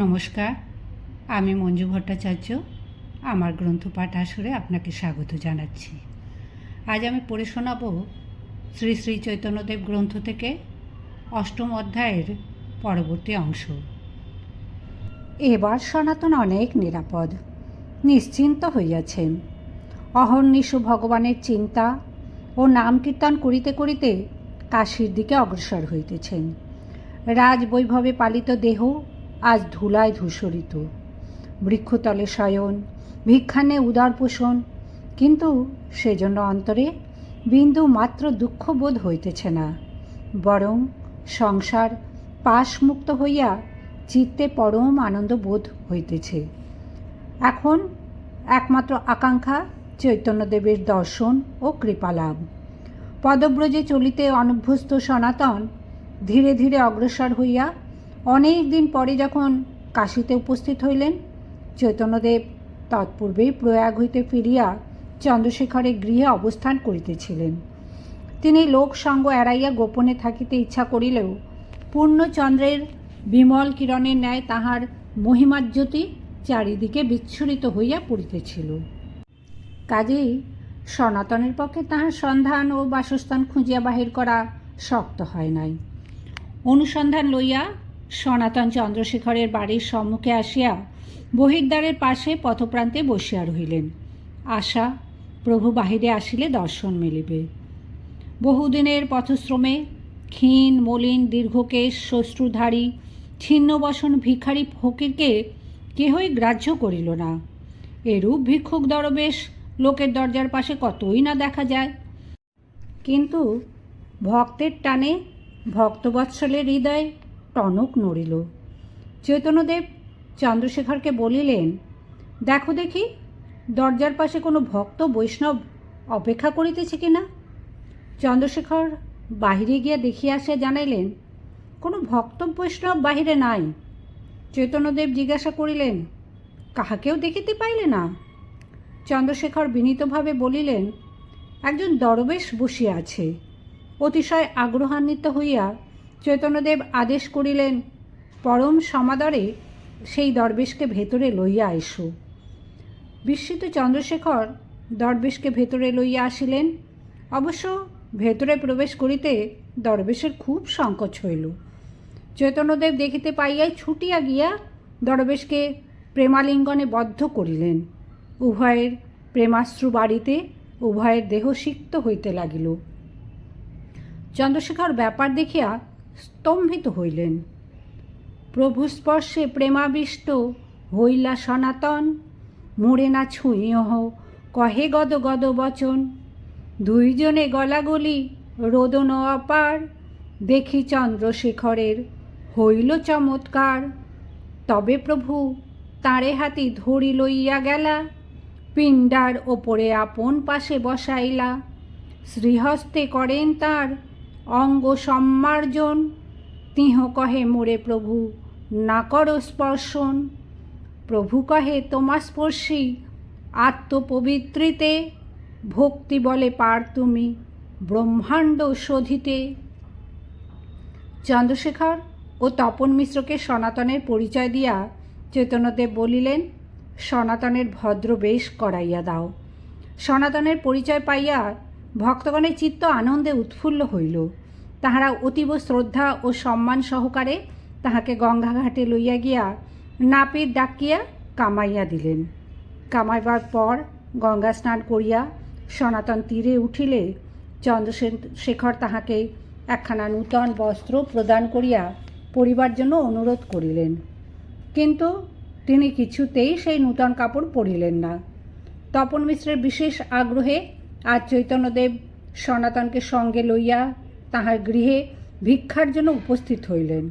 নমস্কার, আমি মঞ্জু ভট্টাচার্য, আমার গ্রন্থপাঠ আসরে আপনাকে স্বাগত জানাচ্ছি। আজ আমি পড়ে শোনাব শ্রী শ্রী চৈতন্যদেব গ্রন্থ থেকে অষ্টম অধ্যায়ের পরবর্তী অংশ। এবার সনাতন অনেক নিরাপদ, নিশ্চিন্ত হইয়াছেন অহর্নিশু ভগবানের চিন্তা ও নাম কীর্তন করিতে করিতে কাশীর দিকে অগ্রসর হইতেছেন রাজবৈভবে পালিত দেহ আজ ধুলায় ধূসরিত। বৃক্ষতলে শয়ন, ভিক্ষানে উদার পোষণ কিন্তু সেজন্য অন্তরে বিন্দু মাত্র দুঃখবোধ হইতেছে না। বরং সংসার পাশমুক্ত হইয়া চিত্তে পরম আনন্দ বোধ হইতেছে। এখন একমাত্র আকাঙ্ক্ষা চৈতন্যদেবের দর্শন ও কৃপালাভ। পদব্রজে চলিতে অনভ্যস্ত সনাতন ধীরে ধীরে অগ্রসর হইয়া অনেক দিন পরে যখন কাশীতে উপস্থিত হইলেন, চৈতন্যদেব তৎপূর্বেই প্রয়াগ হইতে ফিরিয়া চন্দ্রশেখরের গৃহে অবস্থান করিতেছিলেন। তিনি লোকসঙ্গ এড়াইয়া গোপনে থাকিতে ইচ্ছা করিলেও পূর্ণচন্দ্রের বিমল কিরণের ন্যায় তাহার মহিমাজ্যোতি চারিদিকে বিচ্ছুরিত হইয়া পড়িতেছিল। কাজেই সনাতনের পক্ষে তাহার সন্ধান ও বাসস্থান খুঁজিয়া বাহির করা শক্ত হয় নাই। অনুসন্ধান লইয়া সনাতন চন্দ্রশেখরের বাড়ির সম্মুখে আসিয়া বহির্দ্বারের পাশে পথপ্রান্তে বসিয়া রহিলেন। আশা, প্রভু বাহিরে আসিলে দর্শন মিলিবে। বহুদিনের পথশ্রমে ক্ষীণ, মলিন দীর্ঘকেশ শ্বশ্রুধারী ছিন্নবসন ভিখারি ফকিরকে কেহই গ্রাহ্য করিল না। এরূপ ভিক্ষুক দরবেশ লোকের দরজার পাশে কতই না দেখা যায়। কিন্তু ভক্তের টানে ভক্তবৎসলের হৃদয় টনক নড়িল। চৈতন্যদেব চন্দ্রশেখরকে বলিলেন, দেখো দেখি, দরজার পাশে কোনো ভক্ত বৈষ্ণব অপেক্ষা করিতেছে কি না? চন্দ্রশেখর বাহিরে গিয়া দেখিয়া আসে জানাইলেন, কোনো ভক্ত বৈষ্ণব বাহিরে নাই। চৈতন্যদেব জিজ্ঞাসা করিলেন, কাহাকেও দেখিতে পাইলে না? চন্দ্রশেখর বিনীতভাবে বলিলেন, একজন দরবেশ বসিয়া আছে। অতিশয় আগ্রহান্বিত হইয়া চৈতন্যদেব আদেশ করিলেন, পরম সমাদরে সেই দরবেশকে ভেতরে লইয়া আইসো। বিস্মিত চন্দ্রশেখর দরবেশকে ভেতরে লইয়া আসিলেন। অবশ্য ভেতরে প্রবেশ করিতে দরবেশের খুব সংকোচ হইল। চৈতন্যদেব দেখিতে পাইয়াই ছুটিয়া গিয়া দরবেশকে প্রেমালিঙ্গনে বদ্ধ করিলেন। উভয়ের প্রেমাশ্রু বাড়িতে উভয়ের দেহ সিক্ত হইতে লাগিল। চন্দ্রশেখর ব্যাপার দেখিয়া স্তম্ভিত হইলেন। প্রভু স্পর্শে প্রেমাবিষ্ট হইলা সনাতন। মোড়ে না ছুঁইহ কহে গদ গদ বচন। দুইজনে গলাগলি, রোদন অপার। দেখি চন্দ্রশেখরের হইল চমৎকার। তবে প্রভু, তাঁরে হাতি ধরি লইয়া গেলা। পিণ্ডার ওপরে আপন পাশে বসাইলা। শ্রীহস্তে করেন তার অঙ্গ সম্মার্জন। তিহ কহে মোরে প্রভু, না কর স্পর্শন। প্রভু কহে, তোমা স্পর্শী, আত্মপবিত্রিতে। ভক্তি বলে পার তুমি, ব্রহ্মাণ্ড শোধিতে। চন্দ্রশেখর ও তপন মিশ্রকে সনাতনের পরিচয় দিয়া চৈতন্যদেব বলিলেন, সনাতনের ভদ্র বেশ করাইয়া দাও। সনাতনের পরিচয় পাইয়া ভক্তগণের চিত্ত আনন্দে উৎফুল্ল হইল। তাহারা অতীব শ্রদ্ধা ও সম্মান সহকারে তাহাকে গঙ্গাঘাটে লইয়া গিয়া নাপিত ডাকিয়া কামাইয়া দিলেন। কামাইবার পর গঙ্গা স্নান করিয়া সনাতন তীরে উঠিলে চন্দ্রশেখর তাহাকে একখানা নূতন বস্ত্র প্রদান করিয়া পরিবার জন্য অনুরোধ করিলেন। কিন্তু তিনি কিছুতেই সেই নূতন কাপড় পরিলেন না। তপন মিশ্রের বিশেষ আগ্রহে আজ চৈতন্যদেব সনাতনকে সঙ্গে লইয়া তাহার গৃহে ভিক্ষার জন্য উপস্থিত হইলেন।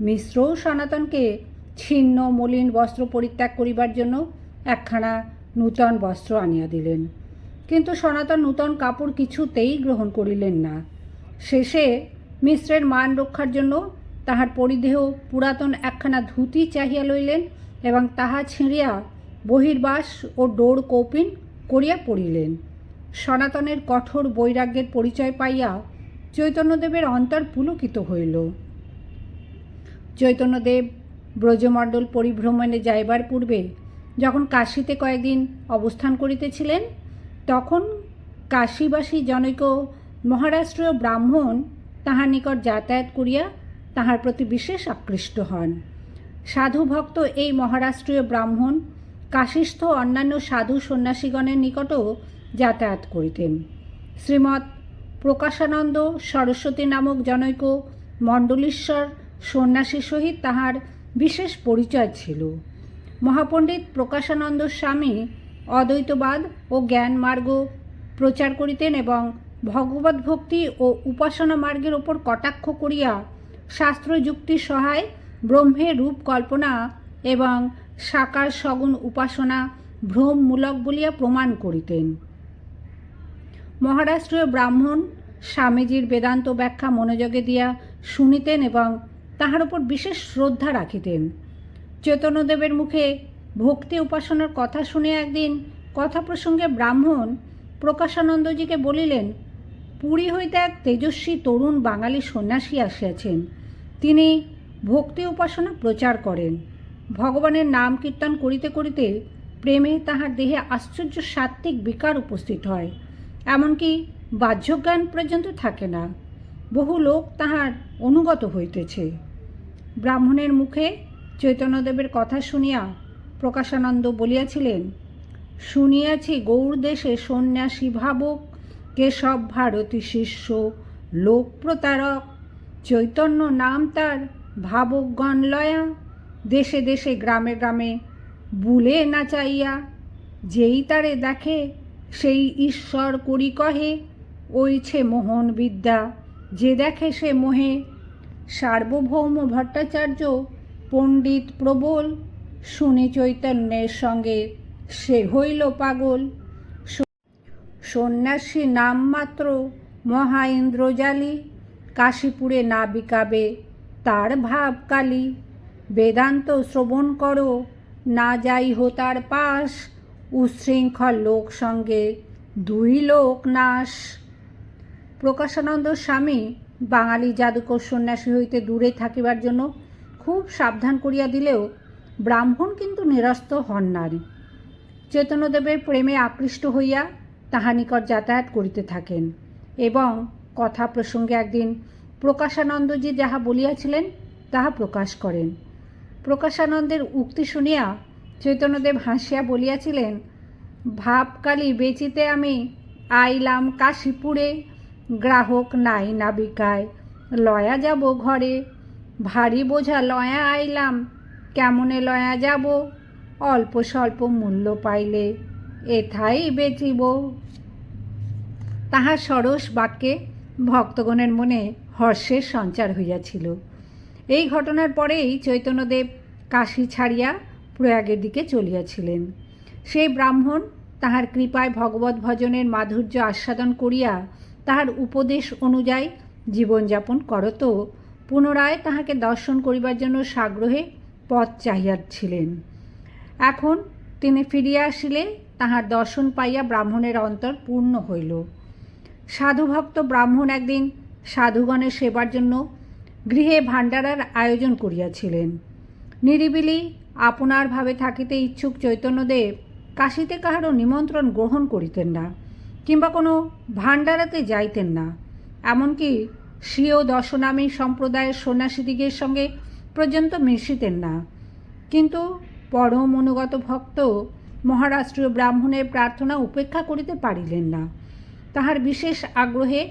মিশ্রও সনাতনকে ছিন্ন, মলিন বস্ত্র পরিত্যাগ করিবার জন্য একখানা নূতন বস্ত্র আনিয়া দিলেন। কিন্তু সনাতন নূতন কাপড় কিছুতেই গ্রহণ করিলেন না। শেষে মিশ্রের মান রক্ষার জন্য তাহার পরিদেহ পুরাতন একখানা ধুতি চাহিয়া লইলেন এবং তাহা ছিঁড়িয়া বহির্বাস ও ডোর কৌপিন করিয়া পড়িলেন। সনাতনের কঠোর বৈরাগ্যের পরিচয় পাইয়া চৈতন্যদেবের অন্তর পুলকিত হইল। চৈতন্যদেব ব্রজমণ্ডল পরিভ্রমণে যাইবার পূর্বে যখন কাশীতে কয়েকদিন অবস্থান করিতেছিলেন, তখন কাশীবাসী জনৈক মহারাষ্ট্রীয় ব্রাহ্মণ তাহার নিকট যাতায়াত করিয়া তাহার প্রতি বিশেষ আকৃষ্ট হন। সাধু ভক্ত এই মহারাষ্ট্রীয় ব্রাহ্মণ কাশীস্থ অন্যান্য সাধু সন্ন্যাসীগণের নিকটও যাতায়াত করিতেন। শ্রীমৎ প্রকাশানন্দ সরস্বতী নামক জনৈক মণ্ডলীশ্বর সন্ন্যাসীর সহিত তাহার বিশেষ পরিচয় ছিল। মহাপণ্ডিত প্রকাশানন্দ স্বামী অদ্বৈতবাদ ও জ্ঞান মার্গ প্রচার করিতেন এবং ভগবত ভক্তি ও উপাসনা মার্গের ওপর কটাক্ষ করিয়া শাস্ত্র যুক্তির সহায় ব্রহ্মের রূপ কল্পনা এবং সাকার সগুণ উপাসনা ভ্রমমূলক বলিয়া প্রমাণ করিতেন। মহারাষ্ট্রীয় ব্রাহ্মণ স্বামীজির বেদান্ত ব্যাখ্যা মনোযোগে দিয়া শুনিতেন এবং তাহার উপর বিশেষ শ্রদ্ধা রাখিতেন। চৈতন্যদেবের মুখে ভক্তি উপাসনার কথা শুনে একদিন কথা প্রসঙ্গে ব্রাহ্মণ প্রকাশানন্দজিকে বলিলেন, পুরী হইতে এক তেজস্বী তরুণ বাঙালি সন্ন্যাসী আসিয়াছেন। তিনি ভক্তি উপাসনা প্রচার করেন। ভগবানের নাম কীর্তন করিতে করিতে প্রেমে তাহার দেহে আশ্চর্য সাত্ত্বিক বিকার উপস্থিত হয়। এমনকি বাহ্যজ্ঞান পর্যন্ত থাকে না। বহু লোক তাহার অনুগত হইতেছে। ব্রাহ্মণের মুখে চৈতন্যদেবের কথা শুনিয়া প্রকাশানন্দ বলিয়াছিলেন, শুনিয়াছি গৌর দেশে সন্ন্যাসী ভাবক, কেশব ভারতী শিষ্য, লোক প্রতারক। চৈতন্য নাম তার ভাবকগণ লয়া। দেশে দেশে, গ্রামে গ্রামে, বুলে নাচাইয়া, যেই তারে দেখে সেই ঈশ্বর করি কহে, ওইছে মোহন বিদ্যা, যে দেখে সে মোহে। সার্বভৌম ভট্টাচার্য পণ্ডিত প্রবল, শুনে চৈতন্যের সঙ্গে সে হইল পাগল। সন্ন্যাসী নামমাত্র মহা ইন্দ্রজালী কাশীপুরে না বিকাবে তার ভাব কালী। বেদান্ত শ্রবণ করো, না যাই হো তার পাশ উচ্ছৃঙ্খল লোক সঙ্গে দুই লোক নাশ। প্রকাশানন্দ স্বামী বাঙালি জাদুকর সন্ন্যাসী হইতে দূরে থাকিবার জন্য খুব সাবধান করিয়া দিলেও ব্রাহ্মণ কিন্তু নিরস্ত হন নারী। চেতনদেবের প্রেমে আকৃষ্ট হইয়া তাহা নিকট যাতায়াত করিতে থাকেন এবং কথা প্রসঙ্গে একদিন প্রকাশানন্দজি যাহা বলিয়াছিলেন, তাহা প্রকাশ করেন। প্রকাশানন্দের উক্তি শুনিয়া চৈতন্যদেব হাসিয়া বলিয়াছিলেন, ভাবকালি বেচিতে আমি আইলাম কাশীপুরে, গ্রাহক নাই নাবিকায়। লয়া যাব ঘরে, ভারী বোঝা লয়া আইলাম, কেমনে লয়া যাব? অল্প স্বল্প মূল্য পাইলে এথাই বেচিব। তাহার সরস বাক্যে ভক্তগণের মনে হর্ষের সঞ্চার হইয়াছিল। এই ঘটনার পরেই চৈতন্যদেব কাশী ছাড়িয়া প্রয়াগের দিকে চলিয়াছিলেন। সেই ব্রাহ্মণ তাহার কৃপায় ভগবত ভজনের মাধুর্য আস্বাদন করিয়া তাহার উপদেশ অনুযায়ী জীবনযাপন করত, পুনরায় তাহাকে দর্শন করিবার জন্য সাগ্রহে পথ চাহিয়াছিলেন। এখন তিনি ফিরিয়া আসিলে তাহার দর্শন পাইয়া ব্রাহ্মণের অন্তর পূর্ণ হইল। সাধুভক্ত ব্রাহ্মণ একদিন সাধুগণের সেবার জন্য গৃহে ভাণ্ডারার আয়োজন করিয়াছিলেন। নিরিবিলি আপনার ভাবে থাকিতে ইচ্ছুক চৈতন্যদেব, কাশীতে কাহারও নিমন্ত্রণ গ্রহণ করিতেন না, কিংবা কোনো ভাণ্ডারাতে যাইতেন না। এমনকি স্বীয় দশনামী সম্প্রদায়ের সন্ন্যাসীদিগের সঙ্গে পর্যন্ত মিশিতেন না। কিন্তু পরম অনুগত ভক্ত মহারাষ্ট্রীয় ব্রাহ্মণের প্রার্থনা উপেক্ষা করিতে পারিলেন না। তাহার বিশেষ আগ্রহে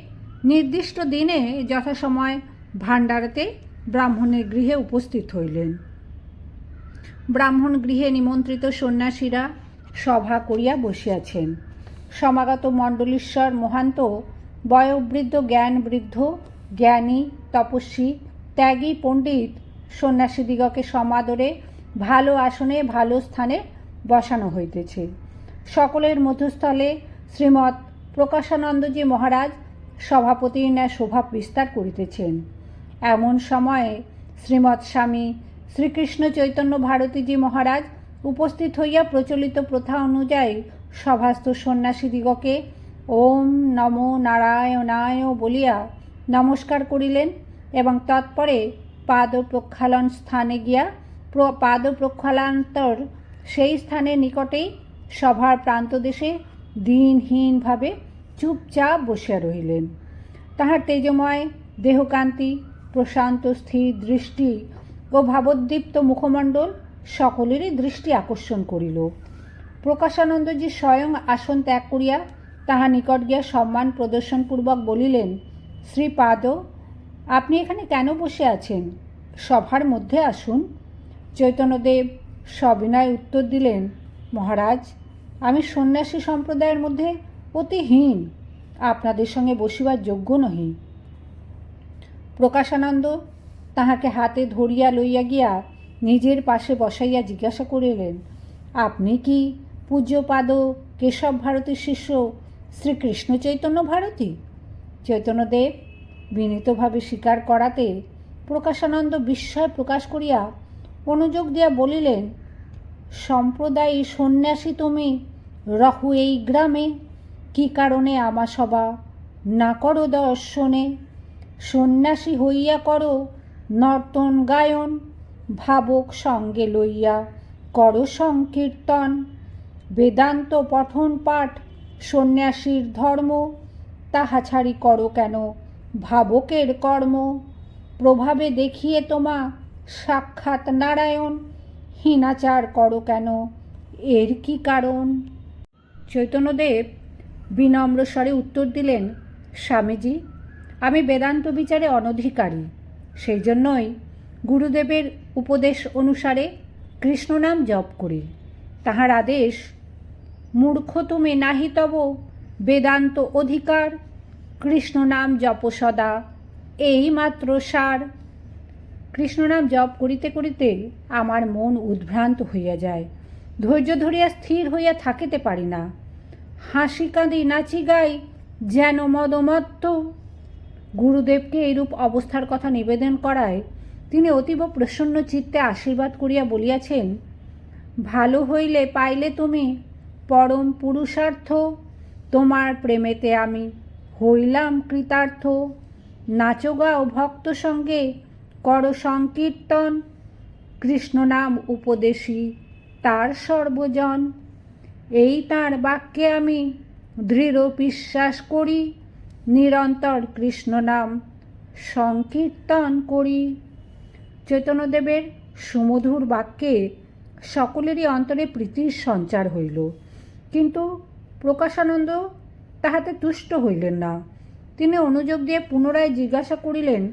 নির্দিষ্ট দিনে যথাসময় ভাণ্ডারাতে ব্রাহ্মণের গৃহে উপস্থিত হইলেন। ব্রাহ্মণ গৃহে নিমন্ত্রিত সন্ন্যাসীরা সভা করিয়া বসিয়াছেন। সমাগত মণ্ডলীশ্বর মহান্ত, বয়োবৃদ্ধ জ্ঞান বৃদ্ধ জ্ঞানী, তপস্বী, ত্যাগী পণ্ডিত সন্ন্যাসীদিগকে সমাদরে ভালো আসনে, ভালো স্থানে বসানো হইতেছে। সকলের মধ্যস্থলে শ্রীমৎ প্রকাশানন্দজি মহারাজ সভাপতির ন্যায় শোভা বিস্তার করিতেছেন। এমন সময়ে শ্রীমৎ স্বামী শ্রীকৃষ্ণ চৈতন্য ভারতীজি মহারাজ উপস্থিত হইয়া প্রচলিত প্রথা অনুযায়ী সভাস্থ সন্ন্যাসীদিগকে ওম নম নারায়ণায় বলিয়া নমস্কার করিলেন এবং তৎপরে পাদ প্রক্ষালন স্থানে গিয়া পাদ প্রক্ষালান্তর সেই স্থানের নিকটেই সভার প্রান্তদেশে দিনহীনভাবে চুপচাপ বসিয়া রহিলেন। তাহার তেজময় দেহকান্তি, প্রশান্ত, স্থির দৃষ্টি ও ভাবোদ্দীপ্ত মুখমণ্ডল সকলেরই দৃষ্টি আকর্ষণ করিল। প্রকাশানন্দজি স্বয়ং আসন ত্যাগ করিয়া তাহা নিকট গিয়া সম্মান প্রদর্শনপূর্বক বলিলেন, শ্রীপাদ, আপনি এখানে কেন বসে আছেন? সভার মধ্যে আসুন। চৈতন্যদেব সবিনয় উত্তর দিলেন, মহারাজ, আমি সন্ন্যাসী সম্প্রদায়ের মধ্যে অতিহীন, আপনাদের সঙ্গে বসিবার যোগ্য নহি। প্রকাশানন্দ তাহাকে হাতে ধরিয়া লইয়া গিয়া নিজের পাশে বসাইয়া জিজ্ঞাসা করিলেন, আপনি কি পূজ্যপাদ কেশব ভারতীর শিষ্য শ্রীকৃষ্ণ চৈতন্য ভারতী? চৈতন্যদেব বিনীতভাবে স্বীকার করাতে প্রকাশানন্দ বিস্ময় প্রকাশ করিয়া অনুযোগ দিয়া বলিলেন, সম্প্রদায়ী সন্ন্যাসী তুমি রহু এই গ্রামে, কি কারণে আমা সভা না করো দর্শনে? সন্ন্যাসী হইয়া করো নর্তন গায়ন ভাবক সঙ্গে লইয়া, কর সংকীর্তন, বেদান্ত পঠন পাঠ, সন্ন্যাসীর ধর্ম, তাহা ছাড়ি করো কেন? ভাবকের কর্ম, প্রভাবে দেখিয়ে তোমা সাক্ষাৎ নারায়ণ, হীনাচার করো কেন? এর কি কারণ? চৈতন্যদেব বিনম্র স্বরে উত্তর দিলেন, স্বামীজি, আমি বেদান্ত বিচারে অনধিকারী। সেই জন্যই গুরুদেবের উপদেশ অনুসারে কৃষ্ণনাম জপ করি। তাহার আদেশ, মূর্খ তুমি নাহি তব, বেদান্ত অধিকার কৃষ্ণনাম জপ সদা, এই মাত্র সার। কৃষ্ণনাম জপ করিতে করিতে আমার মন উদ্ভ্রান্ত হইয়া যায়। ধৈর্য ধরিয়া স্থির হইয়া থাকিতে পারি না। হাসি কাঁদি নাচি গাই যেন মদমত্ত গুরুদেবকে এইরূপ অবস্থার কথা নিবেদন করায় তিনি অতীব প্রসন্ন চিত্তে আশীর্বাদ করিয়া বলিয়াছেন, ভালো হইলে পাইলে তুমি পরম পুরুষার্থ, তোমার প্রেমেতে আমি হইলাম কৃতার্থ। নাচো গাও ভক্ত সঙ্গে, কর সংকীর্তন। কৃষ্ণনাম উপদেশী তার সর্বজন। এই তার বাক্যে আমি দৃঢ় বিশ্বাস করি। নিরন্তর কৃষ্ণনাম সংকীর্তন করি। চৈতন্যদেবের সুমধুর বাক্যে সকলেরই অন্তরে প্রীতির সঞ্চার হইল। কিন্তু প্রকাশানন্দ তাহাতে তুষ্ট হইলেন না। তিনি অনুযোগ দিয়ে পুনরায় জিজ্ঞাসা করিলেন,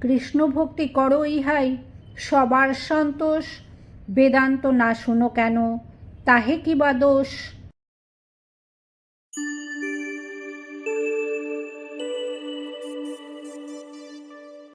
কৃষ্ণ ভক্তি করো ইহাই, সবার সন্তোষ। বেদান্ত না শুনো কেন, তাহে কি বা দোষ?